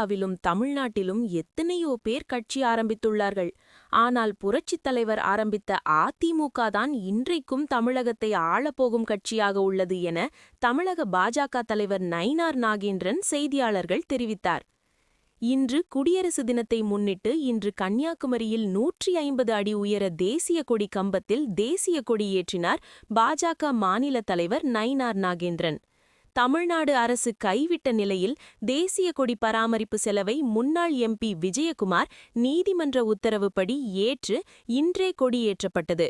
இந்தியாவிலும் தமிழ்நாட்டிலும் எத்தனையோ பேர் கட்சி ஆரம்பித்துள்ளார்கள். ஆனால் புரட்சித் தலைவர் ஆரம்பித்த அதிமுக தான் இன்றைக்கும் தமிழகத்தை ஆளப்போகும் கட்சியாக உள்ளது என தமிழக பாஜக தலைவர் நயினார் நாகேந்திரன் செய்தியாளர்கள் தெரிவித்தார். இன்று குடியரசு தினத்தை முன்னிட்டு இன்று கன்னியாகுமரியில் நூற்றி ஐம்பது அடி உயர தேசிய கொடி கம்பத்தில் தேசிய கொடி ஏற்றினார் பாஜக மாநில தலைவர் நயினார் நாகேந்திரன். தமிழ்நாடு அரசு கைவிட்ட நிலையில் தேசிய கொடி பராமரிப்பு செலவை முன்னாள் எம்பி விஜயகுமார் நீதிமன்ற உத்தரவுப்படி ஏற்று இன்றே கொடியேற்றப்பட்டது.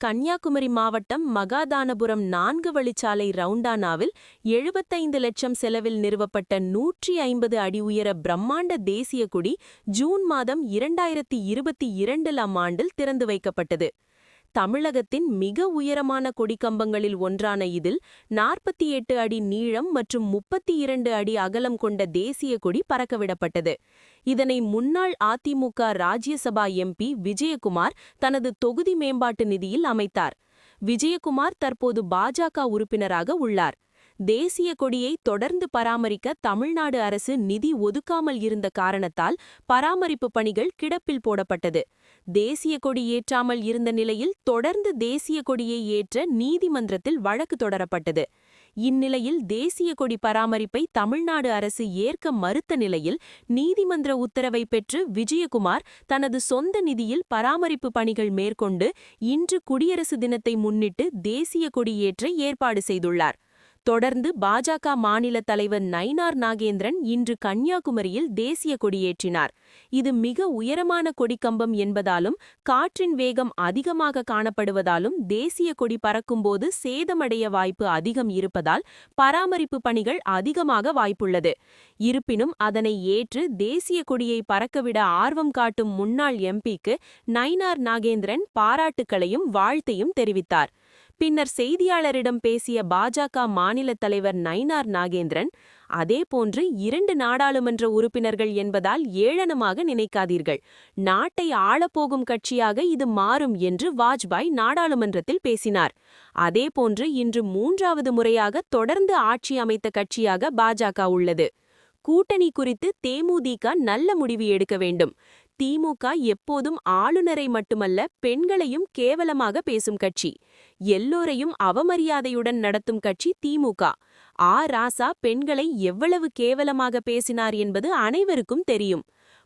கன்னியாகுமரி மாவட்டம் மகாதானபுரம் நான்கு வழிச்சாலை ரவுண்டானாவில் எழுபத்தைந்து லட்சம் செலவில் நிறுவப்பட்ட நூற்றி ஐம்பது அடி உயர பிரம்மாண்ட தேசிய கொடி ஜூன் மாதம் இரண்டாயிரத்தி இருபத்தி இரண்டாம் ஆண்டில் திறந்து வைக்கப்பட்டது. தமிழகத்தின் மிக உயரமான கொடிக்கம்பங்களில் ஒன்றான இதில் நாற்பத்தி எட்டு அடி நீளம் மற்றும் முப்பத்தி இரண்டு அடி அகலம் கொண்ட தேசிய கொடி பறக்கவிடப்பட்டது. இதனை முன்னாள் அதிமுக ராஜ்யசபா எம்பி விஜயகுமார் தனது தொகுதி மேம்பாட்டு நிதியில் அமைத்தார். விஜயகுமார் தற்போது பாஜக உறுப்பினராக உள்ளார். தேசிய கொடியை தொடர்ந்து பராமரிக்க தமிழ்நாடு அரசு நிதி ஒதுக்காமல் இருந்த காரணத்தால் பராமரிப்பு பணிகள் கிடப்பில் போடப்பட்டது. தேசிய கொடி ஏற்றாமல் இருந்த நிலையில் தொடர்ந்து தேசிய கொடியை ஏற்ற நீதிமன்றத்தில் வழக்கு தொடரப்பட்டது. இந்நிலையில் தேசிய கொடி பராமரிப்பை தமிழ்நாடு அரசு ஏற்க மறுத்த நிலையில் நீதிமன்ற உத்தரவை பெற்று விஜயகுமார் தனது சொந்த நிதியில் பராமரிப்பு பணிகள் மேற்கொண்டு இன்று குடியரசு தினத்தை முன்னிட்டு தேசிய கொடியேற்ற ஏற்பாடு செய்துள்ளார். தொடர்ந்து பாஜக மாநில தலைவர் நயினார் நாகேந்திரன் இன்று கன்னியாகுமரியில் தேசிய கொடியேற்றினார். இது மிக உயரமான கொடிக்கம்பம் என்பதாலும் காற்றின் வேகம் அதிகமாக காணப்படுவதாலும் தேசிய கொடி பறக்கும்போது சேதமடைய வாய்ப்பு அதிகம் இருப்பதால் பராமரிப்பு பணிகள் அதிகமாக வாய்ப்புள்ளது. இருப்பினும் அதனை ஏற்று தேசிய கொடியை பறக்கவிட ஆர்வம் காட்டும் முன்னாள் எம்பிக்கு நயினார் நாகேந்திரன் பாராட்டுக்களையும் வாழ்த்தையும் தெரிவித்தார். பின்னர் செய்தியாளரிடம் பேசிய பாஜக மாநில தலைவர் நயினார் நாகேந்திரன் அதேபோன்று இரண்டு நாடாளுமன்ற உறுப்பினர்கள் என்பதால் ஏளனமாக நினைக்காதீர்கள். நாட்டை ஆளப்போகும் கட்சியாக இது மாறும் என்று வாஜ்பாய் நாடாளுமன்றத்தில் பேசினார். அதேபோன்று இன்று மூன்றாவது முறையாக தொடர்ந்து ஆட்சி அமைத்த கட்சியாக பாஜக உள்ளது. கூட்டணி குறித்து தேமுதிக நல்ல முடிவு எடுக்க வேண்டும். திமுக எப்போதும் ஆளுநரை மட்டுமல்ல பெண்களையும் கேவலமாக பேசும் கட்சி. எல்லோரையும் அவமரியாதையுடன் நடத்தும் கட்சி திமுக. ஆ. ராசா பெண்களை எவ்வளவு கேவலமாக பேசினார் என்பது அனைவருக்கும் தெரியும்.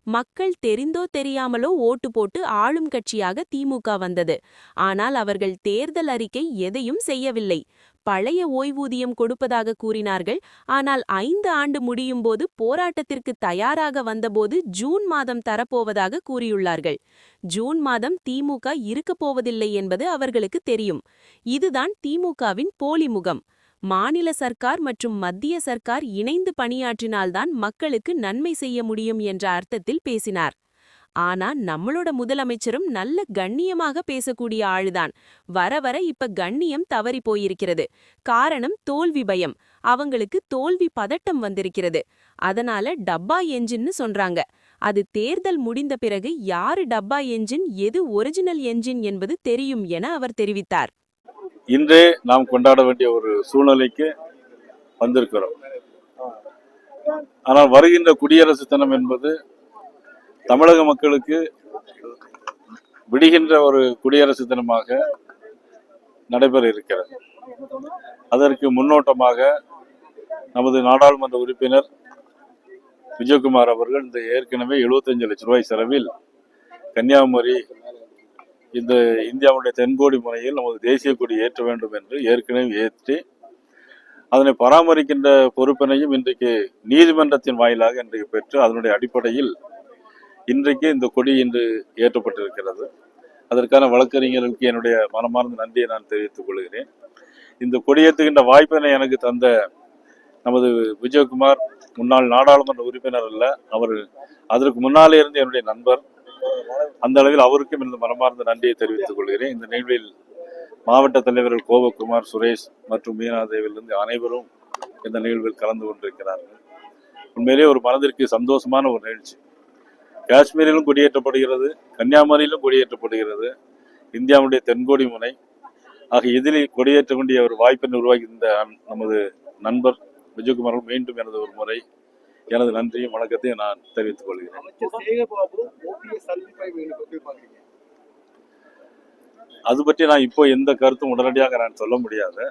மக்கள் தெரிந்தோ தெரியாமலோ ஓட்டு போட்டு ஆளும் கட்சியாக திமுக வந்தது. ஆனால் அவர்கள் தேர்தல் அறிக்கை எதையும் செய்யவில்லை. பழைய ஓய்வூதியம் கொடுப்பதாக கூறினார்கள். ஆனால் ஐந்து ஆண்டு முடியும் போது போராட்டத்திற்கு தயாராக வந்தபோது ஜூன் மாதம் தரப்போவதாக கூறியுள்ளார்கள். ஜூன் மாதம் திமுக இருக்கப் போவதில்லை என்பது அவர்களுக்கு தெரியும். இதுதான் திமுகவின் போலி முகம். மாநில சர்க்கார் மற்றும் மத்திய சர்க்கார் இணைந்து பணியாற்றினால்தான் மக்களுக்கு நன்மை செய்ய முடியும் என்ற அர்த்தத்தில் பேசினார். ஆனா நம்மளோட முதலமைச்சரும் நல்ல கண்ணியமாக பேசக்கூடிய ஆளுதான். வர வர இப்ப கண்ணியம் தவறி போயிருக்கிறது. காரணம் தோல்வி பயம். அவங்களுக்கு தோல்வி பதட்டம் வந்திருக்கிறது. அதனால டப்பா என்ஜின்னு சொல்றாங்க. அது தேர்தல் முடிந்த பிறகு யாரு டப்பா என்ஜின் எது ஒரிஜினல் என்ஜின் என்பது தெரியும் என அவர் தெரிவித்தார். இன்றே நாம் கொண்டாட வேண்டிய ஒரு சூழ்நிலைக்கு வந்திருக்கிறோம். ஆனால் வருகின்ற குடியரசு தினம் என்பது தமிழக மக்களுக்கு விடுகின்ற ஒரு குடியரசு தினமாக நடைபெற இருக்கிறது. அதற்கு முன்னோட்டமாக நமது நாடாளுமன்ற உறுப்பினர் விஜயகுமார் அவர்கள் இந்த ஏற்கனவே 75 லட்சம் ரூபாய் செலவில் கன்னியாகுமரி இந்த இந்தியாவுடைய தென்கோடி முறையில் நமது தேசிய கொடி ஏற்ற வேண்டும் என்று ஏற்கனவே ஏற்றி அதனை பராமரிக்கின்ற பொறுப்பினையும் இன்றைக்கு நீதிமன்றத்தின் வாயிலாக இன்றைக்கு பெற்று அதனுடைய அடிப்படையில் இன்றைக்கு இந்த கொடி இன்று ஏற்றப்பட்டிருக்கிறது. அதற்கான வழக்கறிஞர்களுக்கு என்னுடைய மனமார்ந்த நன்றியை நான் தெரிவித்துக் கொள்கிறேன். இந்த கொடியேற்றுகின்ற வாய்ப்பினை எனக்கு தந்த நமது விஜயகுமார் முன்னாள் நாடாளுமன்ற உறுப்பினர் அல்ல அவர் அதற்கு முன்னாலே இருந்து என்னுடைய நண்பர். அந்த அளவில் அவருக்கும் இந்த மனமார்ந்த நன்றியை தெரிவித்துக் கொள்கிறேன். இந்த நிகழ்வில் மாவட்ட தலைவர்கள் கோபகுமார் சுரேஷ் மற்றும் மீனாதேவிலிருந்து அனைவரும் இந்த நிகழ்வில் கலந்து கொண்டிருக்கிறார்கள். உண்மையிலே ஒரு மனதிற்கு சந்தோஷமான ஒரு நிகழ்ச்சி. காஷ்மீரிலும் குடியேற்றப்படுகிறது கன்னியாகுமரியிலும் குடியேற்றப்படுகிறது இந்தியாவுடைய தென்கோடி முனை. ஆக இதில் வேண்டிய ஒரு வாய்ப்பினை உருவாக்கி இந்த நமது நண்பர் விஜயகுமார் மீண்டும் எனது ஒரு முறை எனது நன்றியும் வணக்கத்தையும் நான் தெரிவித்துக் கொள்கிறேன். அது பற்றி நான் இப்போ எந்த கருத்தும் உடனடியாக நான் சொல்ல முடியாது.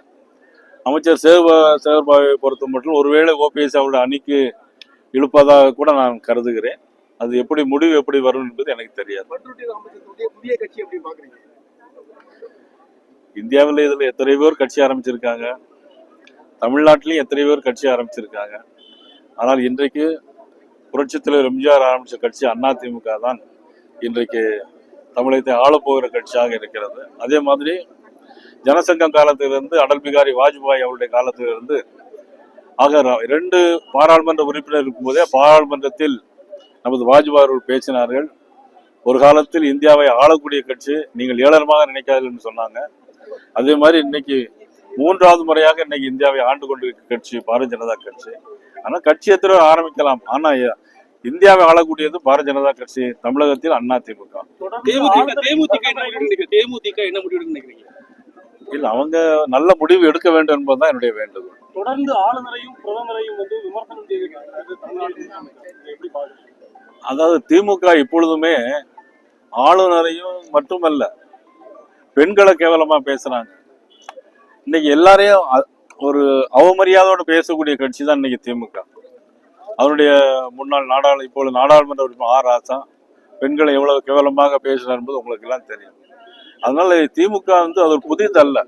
அமைச்சர் சேவ சேகர்பாவை பொறுத்த மட்டும் ஒருவேளை ஓபிஎஸ் அவருடைய அணிக்கு இழுப்பதாக கூட நான் கருதுகிறேன். அது எப்படி முடிவு எப்படி வரும் என்பது எனக்கு தெரியாது. இந்தியாவில் இதில் எத்தனை பேர் கட்சி ஆரம்பிச்சிருக்காங்க. தமிழ்நாட்டிலையும் எத்தனை பேர் கட்சி ஆரம்பிச்சிருக்காங்க. ஆனால் இன்றைக்கு புரட்சித் தலைவர் எம்ஜிஆர் ஆரம்பித்த கட்சி அதிமுக தான் இன்றைக்கு தமிழகத்தை ஆளப்போகிற கட்சியாக இருக்கிறது. அதே மாதிரி ஜனசங்கம் காலத்திலிருந்து அடல் பிகாரி வாஜ்பாய் அவருடைய காலத்திலிருந்து ஆக இரண்டு பாராளுமன்ற உறுப்பினர் இருக்கும்போதே பாராளுமன்றத்தில் நமது வாஜ்பாய் அவர்கள் பேசினார்கள். ஒரு காலத்தில் இந்தியாவை ஆளக்கூடிய கட்சி நீங்கள் ஏளனமாக நினைக்காதீர்கள் சொன்னாங்க. அதே மாதிரி இன்னைக்கு மூன்றாவது முறையாக இன்னைக்கு இந்தியாவை ஆண்டு கொண்டிருக்க கட்சி பாரதிய ஜனதா கட்சி. ஆனா கட்சி எத்தனை ஆரம்பிக்கலாம். ஆனா எ- இந்தியாவை ஆளக்கூடியது பாரதிய ஜனதா கட்சி தமிழகத்தில் அண்ணா திமுக. தேமுதிக தேமுதிக என்ன முடிவு நினைக்கிறீங்க? தேமுதிக என்ன முடிவு நினைக்கிறீங்க? இல்ல அவங்க நல்ல முடிவு எடுக்க வேண்டும் என்பதுதான் என்னுடைய வேண்டுகோள். தொடர்ந்து ஆளுநரையும் பிரதமரையும் வந்து விமர்சனம் செய்திருக்காங்க அதாவது திமுக இப்பொழுதுமே ஆளுநரையும் மட்டுமல்ல பெண்களை கேவலமா பேசுறாங்க. இன்னைக்கு எல்லாரையும் ஒரு அவமரியாதையோட பேசக்கூடிய கட்சி தான் இன்னைக்கு திமுக. அவருடைய முன்னாள் நாடாளு இப்பொழுது நாடாளுமன்ற உறுப்பினர் ஆர் ராசா பெண்களை எவ்வளவு கேவலமாக பேசினார் என்பது உங்களுக்கு எல்லாம் தெரியும். அதனால திமுக வந்து அது ஒரு புதிதல்ல.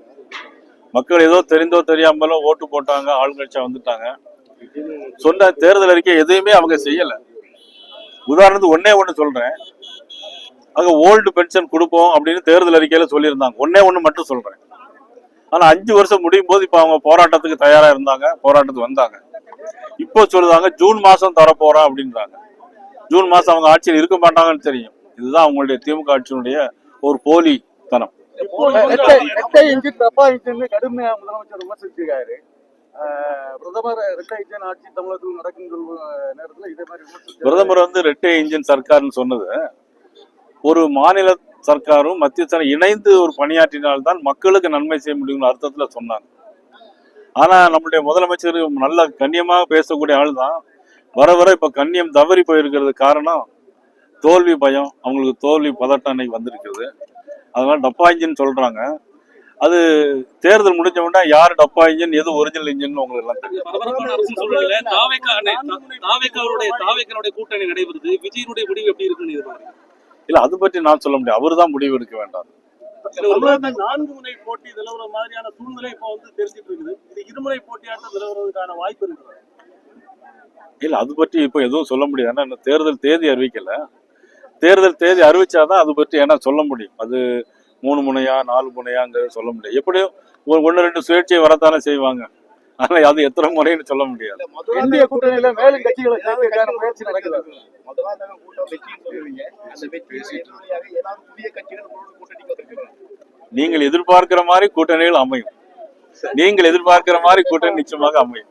மக்கள் ஏதோ தெரிந்தோ தெரியாமலோ ஓட்டு போட்டாங்க ஆளுங்கட்சியா வந்துட்டாங்க. சொன்ன தேர்தல் அறிக்கை எதையுமே அவங்க செய்யல. உதாரணத்துக்கு ஒன்னே ஒண்ணு சொல்றேன். அங்க ஓல்டு பென்ஷன் கொடுப்போம் அப்படின்னு தேர்தல் அறிக்கையில சொல்லியிருந்தாங்க. ஒன்னே ஒண்ணு மட்டும் சொல்றேன். ஆனா அஞ்சு வருஷம் முடியும் போது இப்ப அவங்க போராட்டத்துக்கு தயாரா இருந்தாங்க போராட்டத்துக்கு வந்தாங்க. இப்போ சொல்லுதாங்க ஜூன் மாசம் தர போறோம் அப்படின்றாங்க. ஜூன் மாசம் அவங்க ஆட்சியில் இருக்க மாட்டாங்கன்னு தெரியும். இதுதான் அவங்களுடைய திமுக ஆட்சியினுடைய ஒரு போலி தனம். ரெட்டை இன்ஜின் தப்பா இன்ஜின் கடுமையா முதலமைச்சர் விமர்சிச்சிருக்காரு. ஆஹ் பிரதமர் ரெட்டை இன்ஜின் ஆட்சி தமிழகத்தில் நடக்கும் நேரத்துல இதே மாதிரி. பிரதமர் வந்து ரெட்டை இன்ஜின் சர்க்கார்னு சொன்னது. ஒரு மாநில சர்க்காரும் மத்திய சர்க்காரும் இணைந்து ஒரு பணியாற்றினால்தான் மக்களுக்கு நன்மை செய்ய முடியும்னு அர்த்தத்தில் சொன்னாங்க. ஆனால் நம்முடைய முதலமைச்சர் நல்ல கண்ணியமாக பேசக்கூடிய ஆள் தான் வர வர இப்போ கண்ணியம் தவறி போயிருக்கிறது காரணம் தோல்வி பயம். அவங்களுக்கு தோல்வி பதட்டம் இன்னைக்கு வந்திருக்கிறது. அதனால டப்பா இன்ஜின் சொல்கிறாங்க அது தேர்தல் முடிஞ்ச உடனே யார் டப்பா இன்ஜின் எது ஒரிஜினல் இன்ஜின் உங்களுக்கு எல்லாம் தெரியும். தாவேக்கனுடைய கூட்டணி நடைபெறுது. விஜயனுடைய முடிவு எப்படி இருக்குன்னு இல்ல அது பற்றி நான் சொல்ல முடியும் அவர் தான் முடிவு எடுக்க வேண்டாம். நான்கு முனை போட்டி நிலவர மாதிரியான சூழ்நிலை இப்போ வந்து தெரிஞ்சிட்டு இருக்குது இது இருமுறை போட்டியாட்டம் நிலவரதுக்கான வாய்ப்பு இருக்குது இல்ல அது பற்றி இப்போ எதுவும் சொல்ல முடியாது. ஏன்னா தேர்தல் தேதி அறிவிக்கல. தேர்தல் தேதி அறிவிச்சாதான் அது பற்றி ஏன்னா சொல்ல முடியும். அது மூணு முனையா நாலு முனையாங்கிறது சொல்ல முடியும் எப்படியும் ஒரு ஒன்று ரெண்டு சுயேட்சை வரத்தானே செய்வாங்க. ஆனா அது எத்தனை முறைன்னு சொல்ல முடியாது. இந்திய கூட்டணியில மேலும் கட்சிகளை சேர்த்துக்கான முயற்சி நடக்குது. நீங்கள் எதிர்பார்க்கிற மாதிரி கூட்டணிகள் அமையும். நீங்கள் எதிர்பார்க்கிற மாதிரி கூட்டணி நிச்சயமாக அமையும்.